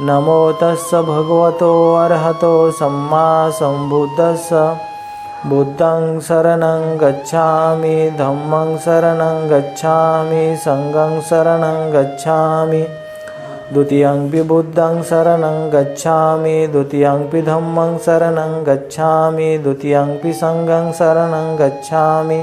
नमो तस्य भगवतो अर्हतो सम्मा सम्बुद्धस्य बुद्धं शरणं गच्छामि धम्मं शरणं गच्छामि सङ्गं शरणं गच्छामि। द्वितीयंपि बुद्धं शरणं गच्छामि द्वितीयंपि धम्मं शरणं गच्छामि द्वितीयंपि सङ्गं शरणं गच्छामि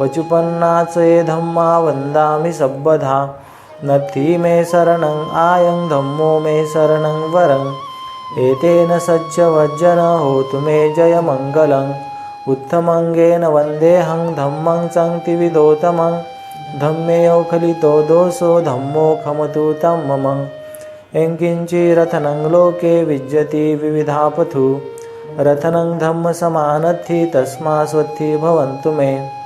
पचुपन्नाचे धम्मा वन्दामि सब्बधा। नथी मे शरणं आयं धम्मो मे शरणं वरं। एतेन सज्जवज्जन होतु मे जयमङ्गलम्। उत्तमङ्गेन वन्देऽहं धम्मं सङ्क्तिविदोतमं धम्मेयो खलितो दोषो धम्मो खमतु तं मम यङ्किञ्चिरथनं लोके विज्यति विविधापथु। रथनं धम्मसमानत्थि तस्मा स्वत्थि भवन्तु मे।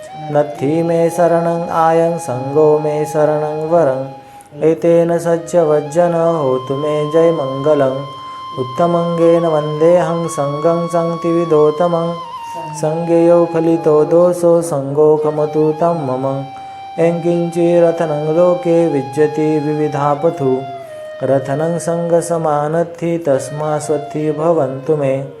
नत्थि मे शरणं आयं सङ्गो मे शरणं वरं। एतेन सज्जवज्जन होतु मे जयमङ्गलम् उत्तमङ्गेन वन्देऽहं सङ्गं सङ्क्तिविदोतमं सङ्गेयो फलितो दोषो सङ्गोकमतु तं मम। यङ्किञ्चिरथनं लोके विज्यति विविधापथु। रथनं सङ्गसमानत्थि तस्मा स्वत्थि भवन्तु मे।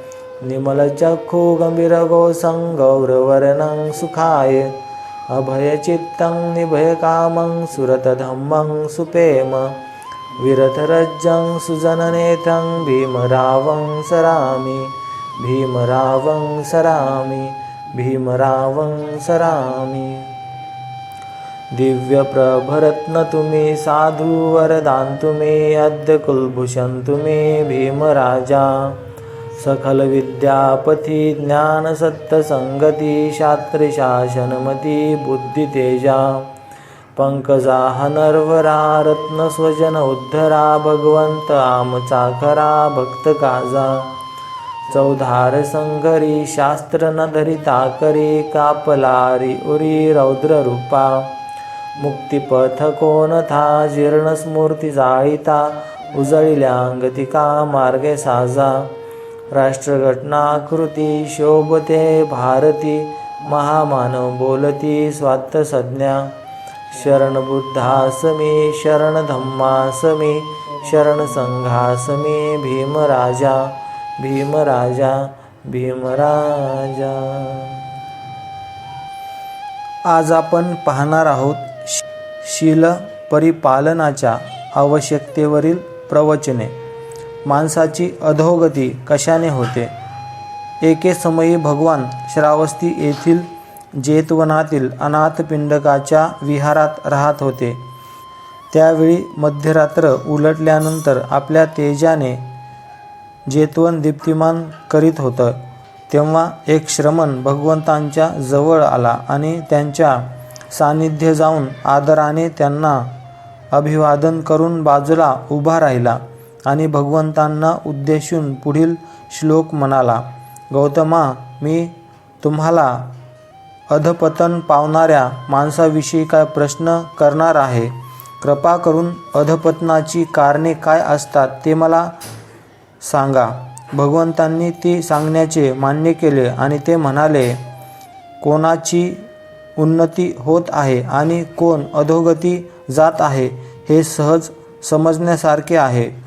निमलचक्षुगम्भीरगोसं गौरवर्णं सुखाय। अभयचित्तं निभयकामं सुरतधम्मं सुपेम। विरथरज्जं सुजननेतं भीमरावं सरामि। भीमरावं सरामि। भीमरावं सरामि। दिव्यप्रभरत्न मे साधुवरदान्तु मे अद्य कुलभूषन्तु मे भीमराजा। सकलविद्यापथि ज्ञानसत्तसङ्गति शास्त्रशासनमति बुद्धितेजा पङ्कजाः नर्वरा रत्नस्वजन उद्धरा भगवंत भगवन्त भक्त भक्तकाजा चौधार संघरी शास्त्र न धरिता करी कापलारी उरी रौद्ररूपा मुक्तिपथ कोणथा जीर्णस्मूर्ती जाळीता उजळिल्यांगतिका मार्गे साजा। राष्ट्रघटनाकृती शोभते भारती महामानव बोलती स्वात्त संज्ञा शरण बुद्धासमी शरण शरण भीमराजा। भीमराजा भीमराजा। आज आपण पाहणार आहोत शील परिपालनाच्या आवश्यकतेवरील प्रवचने. माणसाची अधोगती कशाने होते? एके समयी भगवान श्रावस्ती येथील जेतवनातील अनाथपिंडकाच्या विहारात राहत होते. त्यावेळी मध्यरात्र उलटल्यानंतर आपल्या तेजाने जेतवन दीप्तिमान करीत होतं. तेव्हा एक श्रमण भगवंतांच्या जवळ आला आणि त्यांच्या सान्निध्य जाऊन आदराने त्यांना अभिवादन करून बाजूला उभा राहिला. आणि भगवंतांना उद्देशून पुढील श्लोक म्हणाला गौतमा मी तुम्हाला अधपतन पावणाऱ्या माणसाविषयी काय प्रश्न करणार आहे? कृपा करून अधपतनाची कारणे काय असतात ते मला सांगा. भगवंतांनी ती सांगण्याचे मान्य केले आणि ते म्हणाले कोणाची उन्नती होत आहे आणि कोण अधोगती जात आहे हे सहज समजण्यासारखे आहे.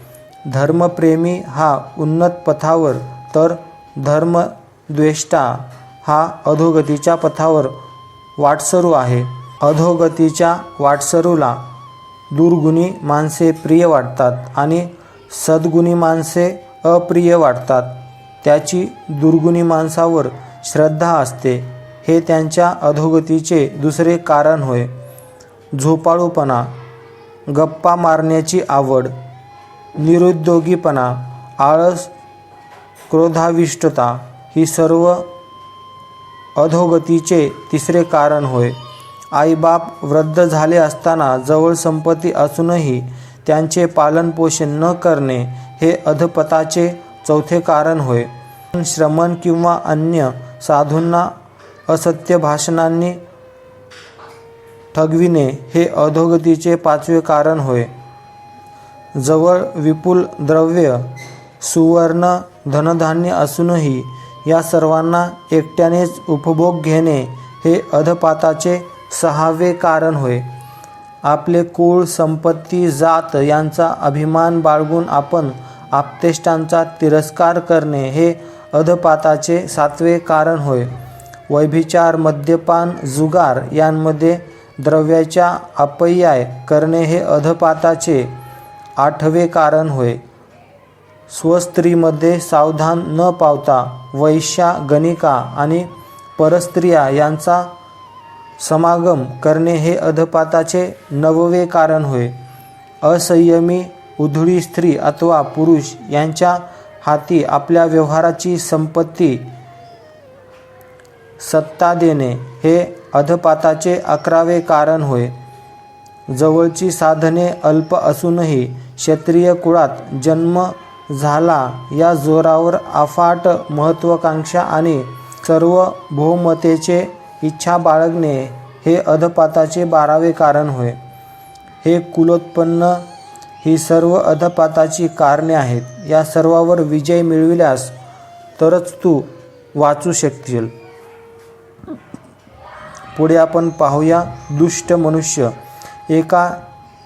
धर्मप्रेमी हा उन्नत पथावर तर धर्मद्वेष्टा हा अधोगतीच्या पथावर वाटसरू आहे. अधोगतीच्या वाटसरूला दुर्गुणी माणसे प्रिय वाटतात आणि सद्गुणी माणसे अप्रिय वाटतात. त्याची दुर्गुणी माणसावर श्रद्धा असते. हे त्यांच्या अधोगतीचे दुसरे कारण होय. झोपाळूपणा गप्पा मारण्याची आवड निरुद्योगीपणा आळस क्रोधाविष्टता ही सर्व अधोगतीचे तिसरे कारण होय. आईबाप वृद्ध झाले असताना जवळ संपत्ती असूनही त्यांचे पालनपोषण न करणे हे अधपताचे चौथे कारण होय. श्रमण किंवा अन्य साधूंना असत्य भाषणांनी ठगविणे हे अधोगतीचे पाचवे कारण होय. जवळ विपुल द्रव्य सुवर्ण धनधान्य असूनही या सर्वांना एकट्यानेच उपभोग घेणे हे अधपाताचे सहावे कारण होय. आपले कुळ संपत्ती जात यांचा अभिमान बाळगून आपण आपतेष्टांचा तिरस्कार करणे हे अधपाताचे सातवे कारण होय. वैभिचार मद्यपान जुगार यांमध्ये द्रव्याच्या अपय्याय करणे हे अधपाताचे आठवे कारण होय. स्वस्त्रीमध्ये सावधान न पावता वैश्या गणिका आणि परस्त्रिया यांचा समागम करणे हे अधपाताचे नववे कारण होय. असंयमी उधळी स्त्री अथवा पुरुष यांच्या हाती आपल्या व्यवहाराची संपत्ती सत्ता देणे हे अधपाताचे अकरावे कारण होय. जवळची साधने अल्प असूनही क्षत्रिय कुळात जन्म झाला. या जोरावर अफाट महत्त्वाकांक्षा आणि सर्व इच्छा बाळगणे हे अधपाताचे बारावे कारण होय. हे कुलोत्पन्न ही सर्व अधपाताची कारणे आहेत. या सर्वावर विजय मिळविल्यास तरच तू वाचू शकशील. पुढे आपण पाहूया दुष्ट मनुष्य. एका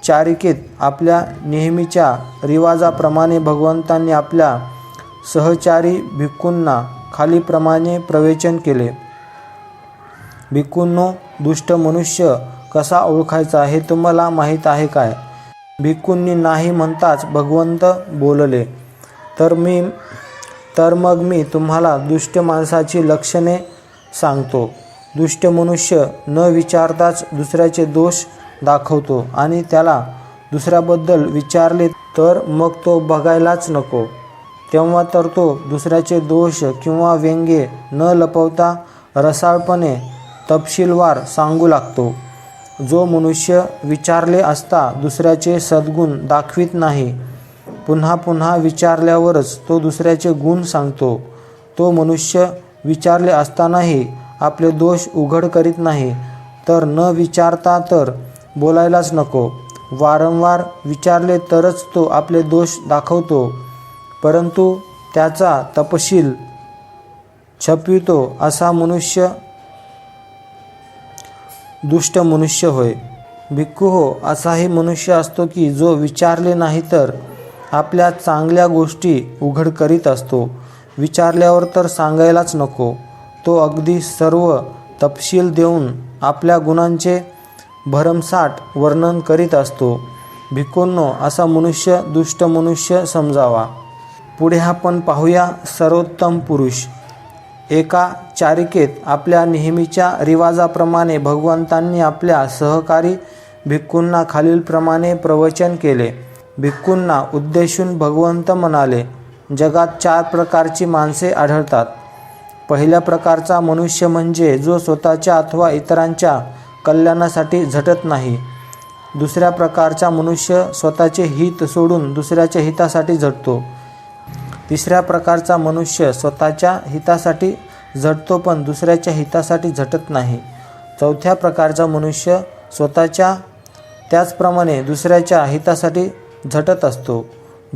चारिकेत आपल्या नेहमीच्या रिवाजाप्रमाणे भगवंतांनी आपल्या सहचारी भिक्खूंना खालीप्रमाणे प्रवेचन केले. भिक्खूंनो दुष्ट मनुष्य कसा ओळखायचा हे तुम्हाला माहीत आहे काय? भिक्खूंनी नाही म्हणताच भगवंत बोलले तर मी तर मग मी तुम्हाला दुष्ट माणसाची लक्षणे सांगतो. दुष्ट मनुष्य न विचारताच दुसऱ्याचे दोष दाखवतो आणि त्याला दुसऱ्याबद्दल विचारले तर मग तो बघायलाच नको. तेव्हा तर तो दुसऱ्याचे दोष किंवा व्यंगे न लपवता रसाळपणे तपशीलवार सांगू लागतो. जो मनुष्य विचारले असता दुसऱ्याचे सद्गुण दाखवित नाही पुन्हा पुन्हा विचारल्यावरच तो दुसऱ्याचे गुण सांगतो. तो मनुष्य विचारले असतानाही आपले दोष उघड करीत नाही तर न विचारता तर बोलायलाच नको. वारंवार विचारले तरच तो आपले दोष दाखवतो. परंतु त्याचा तपशील छपवितो असा मनुष्य दुष्ट मनुष्य होय. भिक्खू हो असाही मनुष्य असतो की जो विचारले नाही तर आपल्या चांगल्या गोष्टी उघड करीत असतो. विचारल्यावर तर सांगायलाच नको. तो अगदी सर्व तपशील देऊन आपल्या गुणांचे भरमसाठ वर्णन करीत असतो. भिक्खूंनो असा मनुष्य दुष्ट मनुष्य समजावा. पुढे आपण पाहूया सर्वोत्तम पुरुष. एका चारिकेत आपल्या नेहमीच्या रिवाजाप्रमाणे भगवंतांनी आपल्या सहकारी भिक्खूंना खालीलप्रमाणे प्रवचन केले. भिक्खूंना उद्देशून भगवंत म्हणाले जगात चार प्रकारची माणसे आढळतात. पहिल्या प्रकारचा मनुष्य म्हणजे जो स्वतःच्या अथवा इतरांच्या कल्याणासाठी झटत नाही. दुसऱ्या प्रकारचा मनुष्य स्वतःचे हित सोडून दुसऱ्याच्या हितासाठी झटतो. तिसऱ्या प्रकारचा मनुष्य स्वतःच्या हितासाठी झटतो पण दुसऱ्याच्या हितासाठी झटत नाही. चौथ्या प्रकारचा मनुष्य स्वतःच्या त्याचप्रमाणे दुसऱ्याच्या हितासाठी झटत असतो.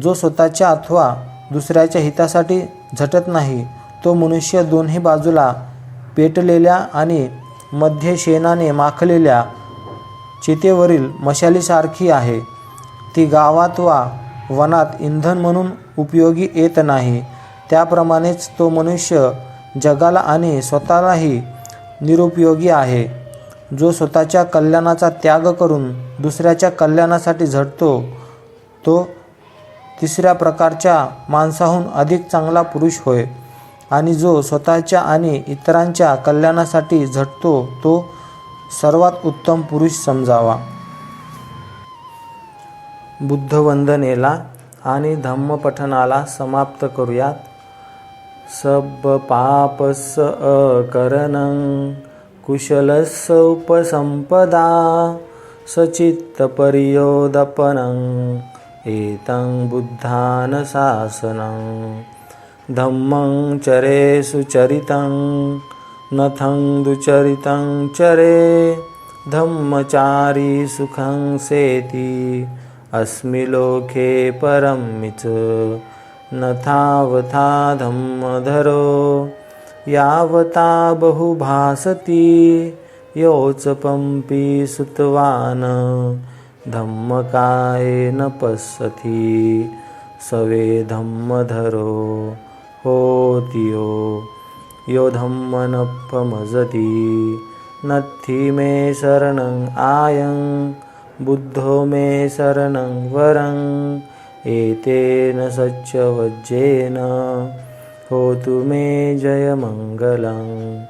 जो स्वतःच्या अथवा दुसऱ्याच्या हितासाठी झटत नाही तो मनुष्य दोन्ही बाजूला पेटलेल्या आणि मध्ये शेणाने माखलेल्या चितेवरील मशालीसारखी आहे. ती गावात वा वनात इंधन म्हणून उपयोगी येत नाही. त्याप्रमाणेच तो मनुष्य जगाला आणि स्वतःलाही निरुपयोगी आहे. जो स्वतःच्या कल्याणाचा त्याग करून दुसऱ्याच्या कल्याणासाठी झटतो तो तिसऱ्या प्रकारच्या माणसाहून अधिक चांगला पुरुष होय. आणि जो स्वतःच्या आणि इतरांच्या कल्याणासाठी झटतो तो सर्वात उत्तम पुरुष समजावा. बुद्धवंदनेला आणि धम्मपठनाला समाप्त करूयात. सब पापस अकरण कुशलस उपसंपदा सचित्तपर्योदपनं एतं बुद्धानशासनं। धम्मं चरे सुचरितं नथं दुचरितं चरे धम्मचारी सुखं सेति अस्मि लोके परमिच नथावथा थावथा धम्मधरो यावता बहुभासति योच पंपी सुतवान धम्मकायेन पश्यति सवे धम्मधरो। होतियो। यो धम्मनपमजति नत्थि मे शरणं आयं। बुद्धो मे शरणं वरं। एतेन सच्चवज्जेन। होतु मे जयमङ्गलं।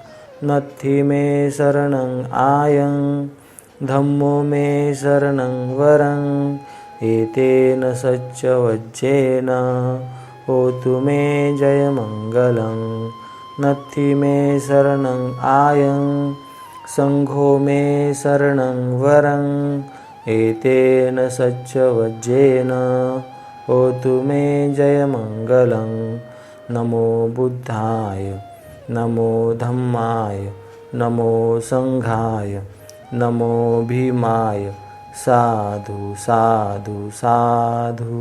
नत्थि मे शरणं आयं। धम्मो मे शरणं वरं। एतेन सच्चवज्जेन होतु मे जयमङ्गलं नत्थि मे शरणं आयं सङ्घो मे शरणं वरं एतेन सच्चवज्जेन होतु मे जयमङ्गलं नमो बुद्धाय नमो धम्माय नमो सङ्घाय नमो भीमाय साधु साधु साधु